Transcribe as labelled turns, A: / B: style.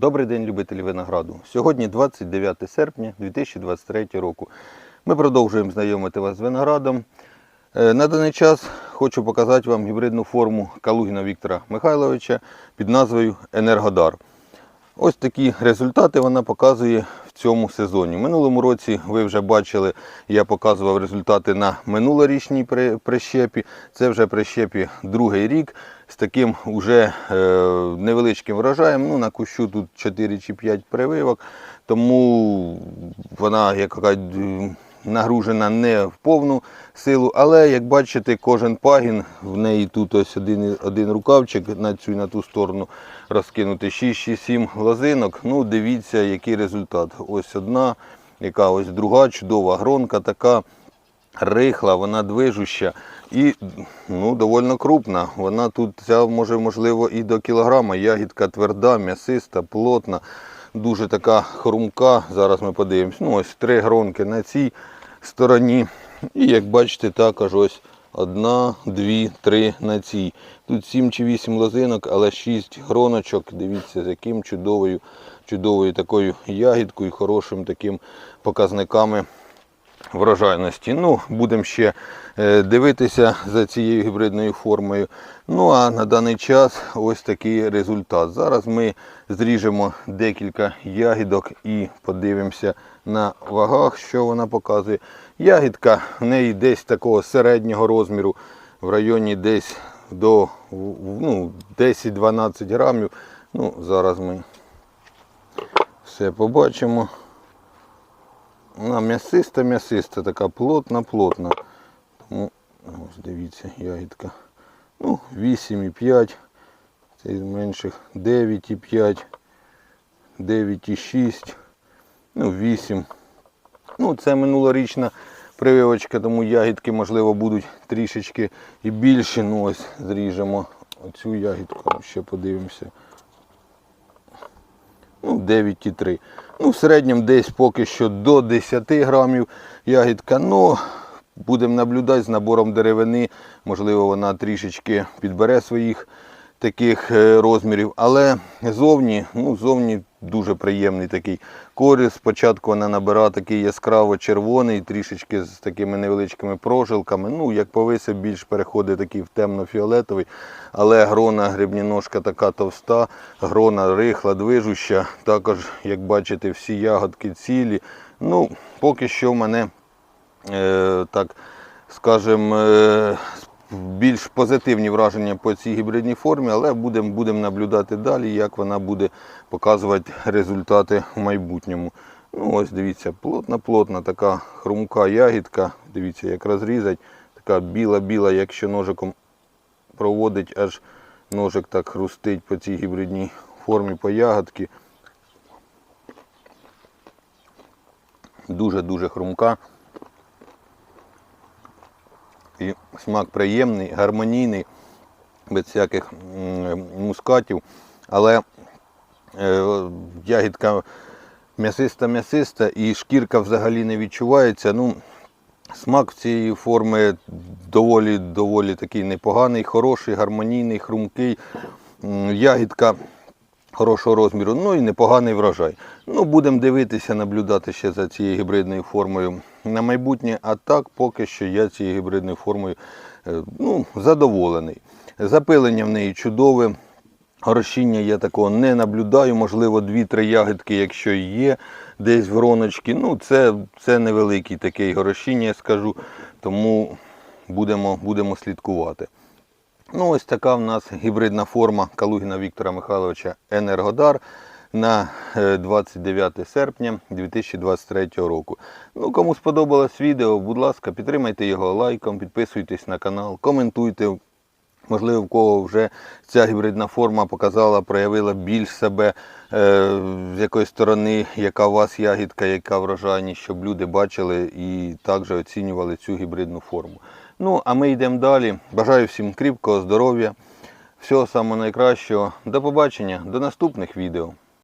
A: Добрий день, любителі винограду. Сьогодні 29 серпня 2023 року. Ми продовжуємо знайомити вас з виноградом. Е, На даний час хочу показати вам гібридну форму Калугіна Віктора Михайловича під назвою Енергодар. Ось такі результати вона показує в цьому сезоні. Минулому році ви вже бачили, я показував результати на минулорічній прищепі. Це вже прищепі другий рік з таким уже е, невеличким врожаєм. Ну, на кущу тут 4 чи 5 прививок, тому вона як кажуть, д- нагружена не в повну силу. Але як бачите, кожен пагін, в неї тут ось один, один рукавчик на цю і на ту сторону розкинути 6-7 лозинок. Ну, дивіться, який результат. Ось одна, яка ось друга чудова гронка така рихла, вона движуща і ну, доволі крупна. Вона тут ця може, можливо, і до кілограма. Ягідка тверда, м'ясиста, плотна, дуже така хрумка. Зараз ми подивимось. Ну, ось три гронки на цій стороні. І як бачите, також ось одна, дві, три на цій. Тут сім чи вісім лозинок, але шість гроночок. Дивіться, з яким чудовою, чудовою такою ягідкою, хорошим таким показниками врожайності. Ну, будемо ще е, дивитися за цією гібридною формою. Ну а на даний час ось такий результат. Зараз ми зріжемо декілька ягідок і подивимося на вагах, що вона показує. Ягідка в неї десь такого середнього розміру, в районі десь до ну, 10-12 грамів. Ну, зараз ми все побачимо. Вона м'ясиста, м'ясиста, така плотна, плотна. Тому ось дивіться, ягідка. Ну, 8,5. Це із менших 9,5, 9,6, ну 8. Ну, це минулорічна прививочка, тому ягідки, можливо, будуть трішечки і більші. Ну ось зріжемо оцю ягідку, ще подивимося. Ну, 9,3. Ну, в середньому десь поки що до 10 грамів ягідка. Ну, будемо наблюдати з набором деревини. Можливо, вона трішечки підбере своїх таких е, розмірів. Але зовні, ну, зовні дуже приємний такий коріс. Спочатку вона набирає такий яскраво червоний, трішечки з такими невеличкими прожилками. Ну, як повисе, більш переходить такий в темно-фіолетовий. Але грона грибніножка така товста, грона рихла, движуща. Також, як бачите, всі ягодки цілі. Ну, поки що в мене, е, так скажем, е, більш позитивні враження по цій гібридній формі, але будемо будем наблюдати далі, як вона буде показувати результати в майбутньому. Ну, ось дивіться, плотна-плотна така хрумка ягідка. Дивіться, як розрізать. Така біла-біла, якщо ножиком проводить, аж ножик так хрустить по цій гібридній формі по ягодці. Дуже-дуже хрумка. І смак приємний, гармонійний, без всяких мускатів. Але е, ягідка м'ясиста-м'ясиста і шкірка взагалі не відчувається. Ну, смак цієї форми доволі, доволі такий непоганий, хороший, гармонійний, хрумкий. Ягідка хорошого розміру, ну і непоганий врожай. Ну, будемо дивитися, наблюдати ще за цією гібридною формою на майбутнє. А так, поки що я цією гібридною формою е, ну, задоволений. Запилення в неї чудове. Горощіння я такого не наблюдаю, можливо, 2-3 ягідки, якщо є десь в роночці. Ну, це, це невеликий такий горощіння, я скажу, тому будемо, будемо слідкувати. Ну, ось така в нас гібридна форма Калугіна Віктора Михайловича Енергодар на е, 29 серпня 2023 року. Ну, кому сподобалось відео, будь ласка, підтримайте його лайком, підписуйтесь на канал, коментуйте. Можливо, в кого вже ця гібридна форма показала, проявила більш себе е, з якої сторони, яка у вас ягідка, яка врожайність, щоб люди бачили і також оцінювали цю гібридну форму. Ну, а ми йдемо далі. Бажаю всім кріпкого здоров'я, всього самого найкращого. До побачення, до наступних відео.